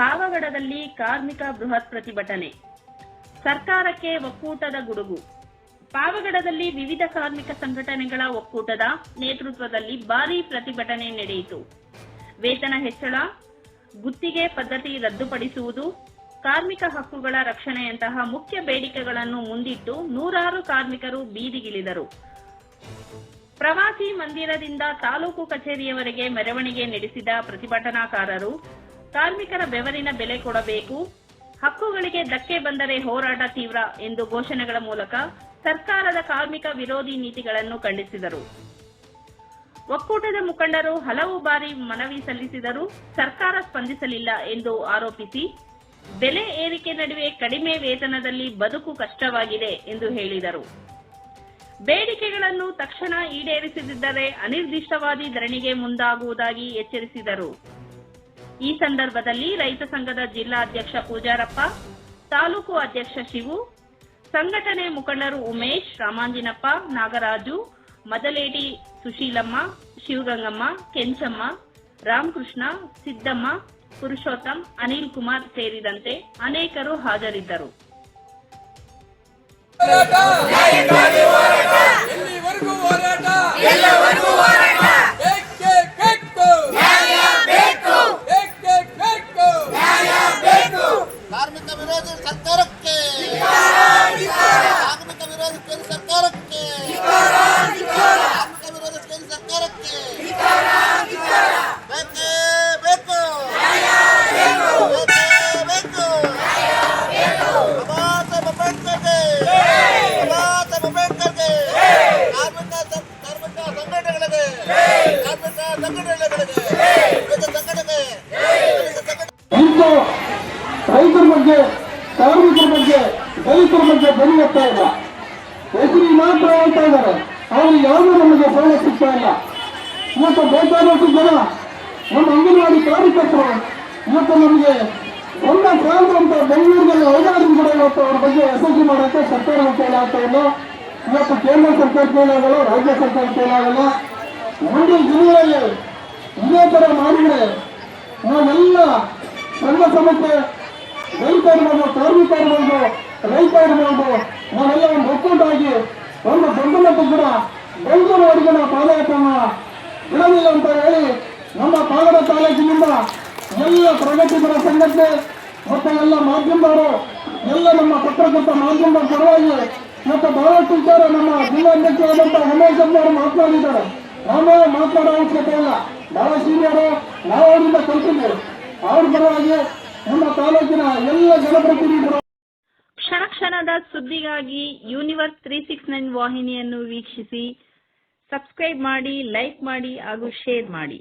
ಪಾವಗಡದಲ್ಲಿ ಕಾರ್ಮಿಕ ಬೃಹತ್ ಪ್ರತಿಭಟನೆ. ಸರ್ಕಾರಕ್ಕೆ ಒಕ್ಕೂಟದ ಗುಡುಗು. ಪಾವಗಡದಲ್ಲಿ ವಿವಿಧ ಕಾರ್ಮಿಕ ಸಂಘಟನೆಗಳ ಒಕ್ಕೂಟದ ನೇತೃತ್ವದಲ್ಲಿ ಭಾರೀ ಪ್ರತಿಭಟನೆ ನಡೆಯಿತು. ವೇತನ ಹೆಚ್ಚಳ, ಗುತ್ತಿಗೆ ಪದ್ಧತಿ ರದ್ದುಪಡಿಸುವುದು, ಕಾರ್ಮಿಕ ಹಕ್ಕುಗಳ ರಕ್ಷಣೆಯಂತಹ ಮುಖ್ಯ ಬೇಡಿಕೆಗಳನ್ನು ಮುಂದಿಟ್ಟು ನೂರಾರು ಕಾರ್ಮಿಕರು ಬೀದಿಗಿಳಿದರು. ಪ್ರವಾಸಿ ಮಂದಿರದಿಂದ ತಾಲೂಕು ಕಚೇರಿಯವರೆಗೆ ಮೆರವಣಿಗೆ ನಡೆಸಿದ ಪ್ರತಿಭಟನಾಕಾರರು ಕಾರ್ಮಿಕರ ಬೆವರಿನ ಬೆಲೆ ಕೊಡಬೇಕು. ಹಕ್ಕುಗಳಿಗೆ ಧಕ್ಕೆ ಬಂದರೆ ಹೋರಾಟ ತೀವ್ರ ಎಂದು ಘೋಷಣೆಗಳ ಮೂಲಕ ಸರ್ಕಾರದ ಕಾರ್ಮಿಕ ವಿರೋಧಿ ನೀತಿಗಳನ್ನು ಖಂಡಿಸಿದರು. ಒಕ್ಕೂಟದ ಮುಖಂಡರು ಹಲವು ಬಾರಿ ಮನವಿ ಸಲ್ಲಿಸಿದರೂ ಸರ್ಕಾರ ಸ್ಪಂದಿಸಲಿಲ್ಲ ಎಂದು ಆರೋಪಿಸಿ, ಬೆಲೆ ಏರಿಕೆ ನಡುವೆ ಕಡಿಮೆ ವೇತನದಲ್ಲಿ ಬದುಕು ಕಷ್ಟವಾಗಿದೆ ಎಂದು ಹೇಳಿದರು. ಬೇಡಿಕೆಗಳನ್ನು ತಕ್ಷಣ ಈಡೇರಿಸದಿದ್ದರೆ ಅನಿರ್ದಿಷ್ಟವಾದಿ ಧರಣಿಗೆ ಮುಂದಾಗುವುದಾಗಿ ಎಚ್ಚರಿಸಿದರು. ಈ ಸಂದರ್ಭದಲ್ಲಿ ರೈತ ಸಂಘದ ಜಿಲ್ಲಾಧ್ಯಕ್ಷ ಪೂಜಾರಪ್ಪ, ತಾಲೂಕು ಅಧ್ಯಕ್ಷ ಶಿವು, ಸಂಘಟನೆ ಮುಖಂಡರು ಉಮೇಶ್, ರಾಮಾಂಜಿನಪ್ಪ, ನಾಗರಾಜು ಮದಲೇಟಿ ಸುಶೀಲಮ್ಮ, ಶಿವಗಂಗಮ್ಮ, ಕೆಂಚಮ್ಮ, ರಾಮಕೃಷ್ಣ, ಸಿದ್ದಮ್ಮ, ಪುರುಷೋತ್ತಮ್, ಅನಿಲ್ ಕುಮಾರ್ ಸೇರಿದಂತೆ ಅನೇಕರು ಹಾಜರಿದ್ದರು. ಇಂದು ರೈತರ ಬಗ್ಗೆ ಕಾರ್ಮಿಕರ ಬಗ್ಗೆ, ದಲಿತರ ಬಗ್ಗೆ ಬಲಿ ಎತ್ತಾ ಇಲ್ಲ. ಹೆಸರಿಗೆ ಮಾತ್ರ ಹೇಳ್ತಾ ಇದ್ದಾರೆ. ಅವರು ಯಾವುದೂ ನಮಗೆ ಸವಲತ್ತು ಸಿಗ್ತಾ ಇಲ್ಲ. ಇವತ್ತು ಬೇಕಾದಷ್ಟು ಜನ ನಮ್ಮ ಅಂಗನವಾಡಿ ಕಾರ್ಯಕರ್ತರು, ಇವತ್ತು ನಮಗೆ ಒಂದ ಪ್ರಾಂತ ಅಂತ ಬೆಂಗಳೂರಿನಲ್ಲಿ ಐದಾರು ಕೂಡ ಇವತ್ತು ಅವ್ರ ಬಗ್ಗೆ ಯಶಸ್ವಿ ಮಾಡೋಕ್ಕೆ ಸರ್ಕಾರ ಕೈಲಾಗ್ತಾ ಇಲ್ಲ. ಇವತ್ತು ಕೇಂದ್ರ ಸರ್ಕಾರ ಕೈಲಾಗಲ್ಲ ರಾಜ್ಯ ಸರ್ಕಾರ ಕೈಲಾಗಲ್ಲ ಮುಂದಿನ ಜಿಲ್ಲೆಯಲ್ಲಿ ಇದೇ ತರ ಮಾಡಿದ್ರೆ ನಾವೆಲ್ಲ ಸಂಘ ಸಂಸ್ಥೆ ರೈತ ಇರ್ಬೋದು, ಕಾರ್ಮಿಕ ಇರ್ಬೋದು, ರೈತ ಇರ್ಬೋದು, ನಾವೆಲ್ಲ ಒಂದು ಒಕ್ಕೂಟಾಗಿ, ಒಂದು ದೊಡ್ಡ ಮಟ್ಟ ಕೂಡ ಬೆಂಗಳೂರುವರೆಗೆ ನಾವು ಪಾದಯಾತ್ರ ಬಿಡಲಿಲ್ಲ ಅಂತ ಹೇಳಿ ನಮ್ಮ ಪಾಗಡ ತಾಲೂಕಿನಿಂದ ಎಲ್ಲ ಪ್ರಗತಿಪರ ಸಂಘಟನೆ ಮತ್ತು ಎಲ್ಲ ಮಾಧ್ಯಮದವರು, ಎಲ್ಲ ನಮ್ಮ ಪತ್ರಕರ್ತ ಮಾಧ್ಯಮದ ಪರವಾಗಿ ಮತ್ತು ಬಹಳಷ್ಟು ವಿಚಾರ ನಮ್ಮ ಜಿಲ್ಲಾಧ್ಯಕ್ಷರಾದಂಥ ಉಮೇಶ್ ಅವರು ಮಾತನಾಡಿದ್ದಾರೆ. ನಾವೇ ಮಾತನಾಡೋ ಅವಶ್ಯಕತೆ ಇಲ್ಲ. ಬಹಳ ಸೀನಿಯರು ನಾವು ಅವರಿಂದ ಕಲ್ತಿದ್ದೇವೆ. ಅವ್ರ ಪರವಾಗಿ ನಮ್ಮ ತಾಲೂಕಿನ ಎಲ್ಲ ಜನಪ್ರತಿನಿಧಿಗಳು ಕ್ಷಣ ಕ್ಷಣದ ಸುದ್ದಿಗಾಗಿ ಯೂನಿವರ್ಸ್ ತ್ರೀ ಸಿಕ್ಸ್ ನೈನ್ ವಾಹಿನಿಯನ್ನು ವೀಕ್ಷಿಸಿ ಸಬ್ಸ್ಕ್ರೈಬ್ ಮಾಡಿ ಲೈಕ್ ಮಾಡಿ ಹಾಗೂ ಶೇರ್ ಮಾಡಿ.